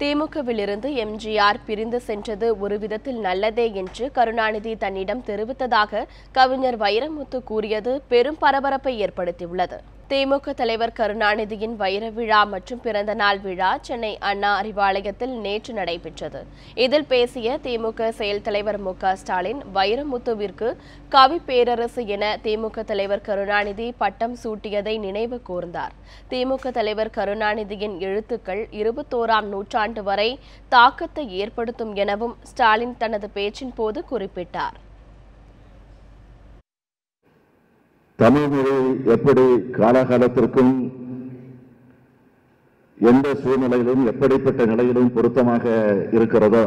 திமுகவிலிருந்து எம்ஜிஆர் பிரிந்து சென்றது ஒரு விதத்தில் நல்லதே என்று கருணாநிதி தன்னிடம் தெரிவித்ததாக கவிஞர் வைரமுத்து கூறியது பெரும் பரபரப்பை ஏற்படுத்தியுள்ளது. திமுக தலைவர் கருணாநிதியின் வைர விழா மற்றும் பிறந்த நாள் விழா சென்னை அண்ணா அறிவாலயத்தில் நேற்று நடைபெற்றது. இதில் பேசிய திமுக செயல் தலைவர் மு க ஸ்டாலின் வைரமுத்துவிற்கு கவி பேரரசு என திமுக தலைவர் கருணாநிதி பட்டம் சூட்டியதை நினைவு கூர்ந்தார். திமுக தலைவர் கருணாநிதியின் எழுத்துக்கள் இருபத்தோராம் நூற்றாண்டு வரை தாக்கத்தை ஏற்படுத்தும் எனவும் ஸ்டாலின் தனது பேச்சின் போது குறிப்பிட்டார். தமிழ் மொழி எப்படி காலகாலத்திற்கும் எந்த சூழ்நிலையிலும் எப்படிப்பட்ட நிலையிலும் பொருத்தமாக இருக்கிறதோ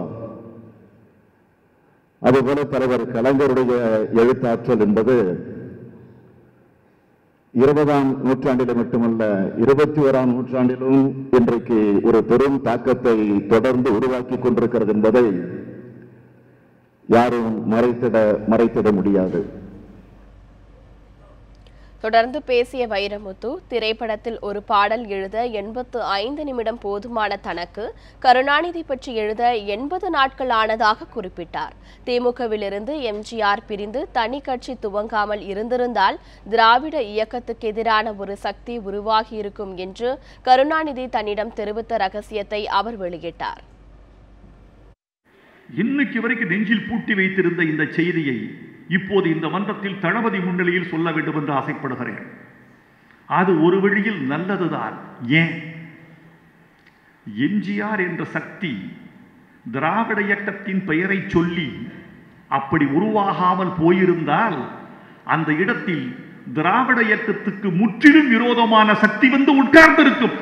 அதுபோல தலைவர் கலைஞருடைய எழுத்தாற்றல் என்பது இருபதாம் நூற்றாண்டிலும் மட்டுமல்ல இருபத்தி ஓராம் நூற்றாண்டிலும் இன்றைக்கு ஒரு பெரும் தாக்கத்தை தொடர்ந்து உருவாக்கி கொண்டிருக்கிறது என்பதை யாரும் மறைத்திட மறைத்திட முடியாது. தொடர்ந்து பேசிய வைரமுத்து திரைப்படத்தில் ஒரு பாடல் எழுத எண்பத்து ஐந்து நிமிடம் போதுமான தனக்கு கருணாநிதி பற்றி எழுத எண்பது நாட்கள் ஆனதாக குறிப்பிட்டார். திமுகவிலிருந்து எம்ஜிஆர் பிரிந்து தனி கட்சி துவங்காமல் இருந்திருந்தால் திராவிட இயக்கத்துக்கு எதிரான ஒரு சக்தி உருவாகியிருக்கும் என்று கருணாநிதி தன்னிடம் தெரிவித்த ரகசியத்தை அவர் வெளியிட்டார். இன்னைக்கு வரைக்கும் நெஞ்சில் பூட்டி வைத்திருந்த இந்த செய்தியை இப்போது இந்த மன்றத்தில் தளபதி முன்னிலையில் சொல்ல வேண்டும் என்று ஆசைப்படுகிறேன். அது ஒரு வழியில் நல்லதுதான். ஏன்? எம்ஜிஆர் என்ற சக்தி திராவிட இயக்கத்தின் பெயரை சொல்லி அப்படி உருவாகாமல் போயிருந்தால் அந்த இடத்தில் திராவிட இயக்கத்துக்கு முற்றிலும் விரோதமான சக்தி வந்து உட்கார்ந்திருக்கும்.